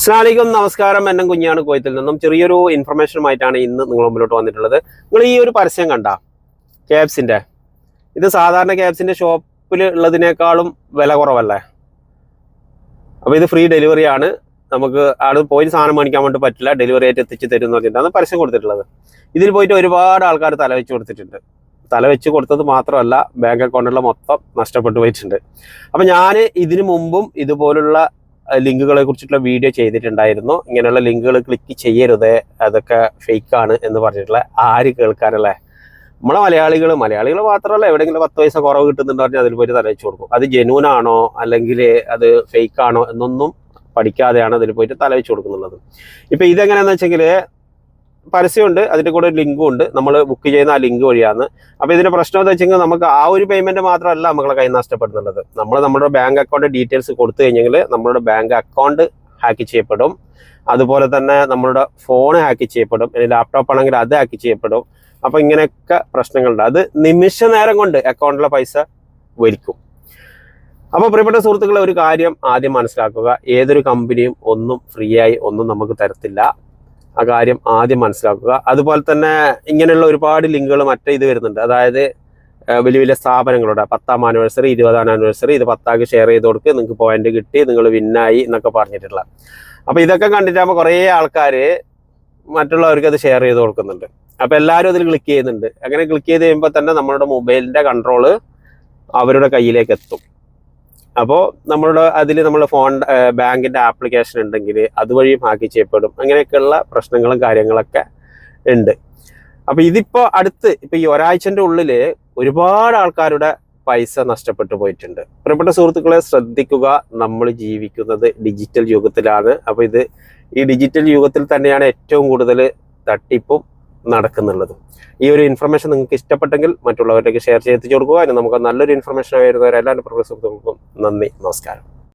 സ്ലാലിക്കും നമസ്കാരം. എന്നെ കുഞ്ഞാണ് കോയത്തിൽ നിന്നും. ചെറിയൊരു ഇൻഫർമേഷനുമായിട്ടാണ് ഇന്ന് നിങ്ങൾ മുമ്പിലോട്ട് വന്നിട്ടുള്ളത്. നിങ്ങൾ ഈ ഒരു പരസ്യം കണ്ട ക്യാബ്സിന്റെ ഇത് സാധാരണ ക്യാബ്സിന്റെ ഷോപ്പിൽ ഉള്ളതിനേക്കാളും വില കുറവല്ലേ? അപ്പോൾ ഇത് ഫ്രീ ഡെലിവറി ആണ്. നമുക്ക് ആൾ പോയി സാധനം മേടിക്കാൻ വേണ്ടി പറ്റില്ല. ഡെലിവറി ആയിട്ട് എത്തിച്ച് തരും എന്ന് പറഞ്ഞിട്ടാണ് പരസ്യം കൊടുത്തിട്ടുള്ളത്. ഇതിൽ പോയിട്ട് ഒരുപാട് ആൾക്കാർ തല വെച്ച് കൊടുത്തിട്ടുണ്ട്. തല വെച്ച് കൊടുത്തത് മാത്രമല്ല ബാങ്ക് അക്കൗണ്ടുള്ള മൊത്തം നഷ്ടപ്പെട്ടു പോയിട്ടുണ്ട്. അപ്പം ഞാൻ ഇതിനു മുമ്പും ഇതുപോലുള്ള ലിങ്കുകളെ കുറിച്ചിട്ടുള്ള വീഡിയോ ചെയ്തിട്ടുണ്ടായിരുന്നു. ഇങ്ങനെയുള്ള ലിങ്കുകൾ ക്ലിക്ക് ചെയ്യരുത്. അതൊക്കെ ഫേക്ക് ആണ് എന്ന് പറഞ്ഞിട്ടുള്ള ആര് കേൾക്കാനല്ലേ? നമ്മളെ മലയാളികൾ മലയാളികൾ മാത്രമല്ല എവിടെയെങ്കിലും പത്ത് പൈസ കുറവ് കിട്ടുന്നുണ്ടോ പറഞ്ഞാൽ അതിൽ പോയിട്ട് തലവെച്ച് കൊടുക്കും. അത് ജെന്യൂൻ ആണോ? അല്ലെങ്കിൽ അത് ഫേക്ക് ആണോ എന്നൊന്നും പഠിക്കാതെയാണ് അതിൽ പോയിട്ട് തലവെച്ച് കൊടുക്കുന്നുള്ളത്. ഇപ്പൊ ഇതെങ്ങനെയാണെന്ന് വെച്ചെങ്കിൽ പരസ്യമുണ്ട് അതിന്റെ കൂടെ ഒരു ലിങ്കും ഉണ്ട്. നമ്മൾ ബുക്ക് ചെയ്യുന്ന ആ ലിങ്ക് വഴിയാണ്. അപ്പോൾ ഇതിന്റെ പ്രശ്നം എന്ന് വെച്ചെങ്കിൽ നമുക്ക് ആ ഒരു പേയ്മെന്റ് മാത്രമല്ല നമ്മളെ കൈ നഷ്ടപ്പെടുന്നുള്ളത്. നമ്മൾ നമ്മുടെ ബാങ്ക് അക്കൗണ്ട് ഡീറ്റെയിൽസ് കൊടുത്തു കഴിഞ്ഞെങ്കിൽ നമ്മളുടെ ബാങ്ക് അക്കൗണ്ട് ഹാക്ക് ചെയ്യപ്പെടും. അതുപോലെ തന്നെ നമ്മളുടെ ഫോൺ ഹാക്ക് ചെയ്യപ്പെടും. അല്ലെങ്കിൽ ലാപ്ടോപ്പ് ആണെങ്കിൽ അത് ഹാക്ക് ചെയ്യപ്പെടും. അപ്പോൾ ഇങ്ങനെയൊക്കെ പ്രശ്നങ്ങളുണ്ട്. അത് നിമിഷ നേരം കൊണ്ട് അക്കൗണ്ടിലെ പൈസ വലിക്കും. അപ്പോൾ പ്രിയപ്പെട്ട സുഹൃത്തുക്കളെ ഒരു കാര്യം ആദ്യം മനസ്സിലാക്കുക. ഏതൊരു കമ്പനിയും ഒന്നും ഫ്രീ ആയി ഒന്നും നമുക്ക് തരത്തില്ല. ആ കാര്യം ആദ്യം മനസ്സിലാക്കുക. അതുപോലെ തന്നെ ഇങ്ങനെയുള്ള ഒരുപാട് ലിങ്കുകൾ മറ്റേ ഇത് വരുന്നുണ്ട്. അതായത് വലിയ വലിയ സ്ഥാപനങ്ങളുടെ. പത്താം ആനിവേഴ്സറി ഇരുപതാം ആനിവേഴ്സറി ഇത് പത്താക്ക് ഷെയർ ചെയ്ത് കൊടുക്കുക നിങ്ങൾക്ക് പോയിന്റ് കിട്ടി നിങ്ങൾ വിന്നായി എന്നൊക്കെ പറഞ്ഞിട്ടുള്ള. അപ്പോൾ ഇതൊക്കെ കണ്ടിട്ടാകുമ്പോൾ കുറേ ആൾക്കാർ മറ്റുള്ളവർക്ക് അത് ഷെയർ ചെയ്ത് കൊടുക്കുന്നുണ്ട്. അപ്പോൾ എല്ലാവരും അതിൽ ക്ലിക്ക് ചെയ്യുന്നുണ്ട്. അങ്ങനെ ക്ലിക്ക് ചെയ്ത് കഴിയുമ്പോൾ തന്നെ നമ്മുടെ മൊബൈലിന്റെ കൺട്രോൾ അവരുടെ കയ്യിലേക്ക് എത്തും. അപ്പോൾ നമ്മളുടെ അതിൽ നമ്മൾ ഫോൺ ബാങ്കിന്റെ ആപ്ലിക്കേഷൻ ഉണ്ടെങ്കിൽ അതുവഴിയും ഹാക്ക് ചെയ്യപ്പെടും. അങ്ങനെയൊക്കെയുള്ള പ്രശ്നങ്ങളും കാര്യങ്ങളൊക്കെ ഉണ്ട്. അപ്പോൾ ഇതിപ്പോൾ അടുത്ത് ഇപ്പോൾ ഈ ഒരാഴ്ചന്റെ ഉള്ളിൽ ഒരുപാട് ആൾക്കാരുടെ പൈസ നഷ്ടപ്പെട്ടു പോയിട്ടുണ്ട്. പ്രിയപ്പെട്ട സുഹൃത്തുക്കളെ ശ്രദ്ധിക്കുക. നമ്മൾ ജീവിക്കുന്നത് ഡിജിറ്റൽ യുഗത്തിലാണ്. അപ്പോൾ ഇത് ഈ ഡിജിറ്റൽ യുഗത്തിൽ തന്നെയാണ് ഏറ്റവും കൂടുതൽ തട്ടിപ്പും നടക്കുന്നുള്ളത്. ഈ ഒരു ഇൻഫർമേഷൻ നിങ്ങൾക്ക് ഇഷ്ടപ്പെട്ടെങ്കിൽ മറ്റുള്ളവരിലേക്ക് ഷെയർ ചെയ്ത് കൊടുക്കുക. അതിന് നമുക്ക് നല്ലൊരു ഇൻഫർമേഷൻ ആയിരുന്നവരെല്ലാവരും സുഹൃത്തുക്കൾക്കും നന്ദി നമസ്കാരം.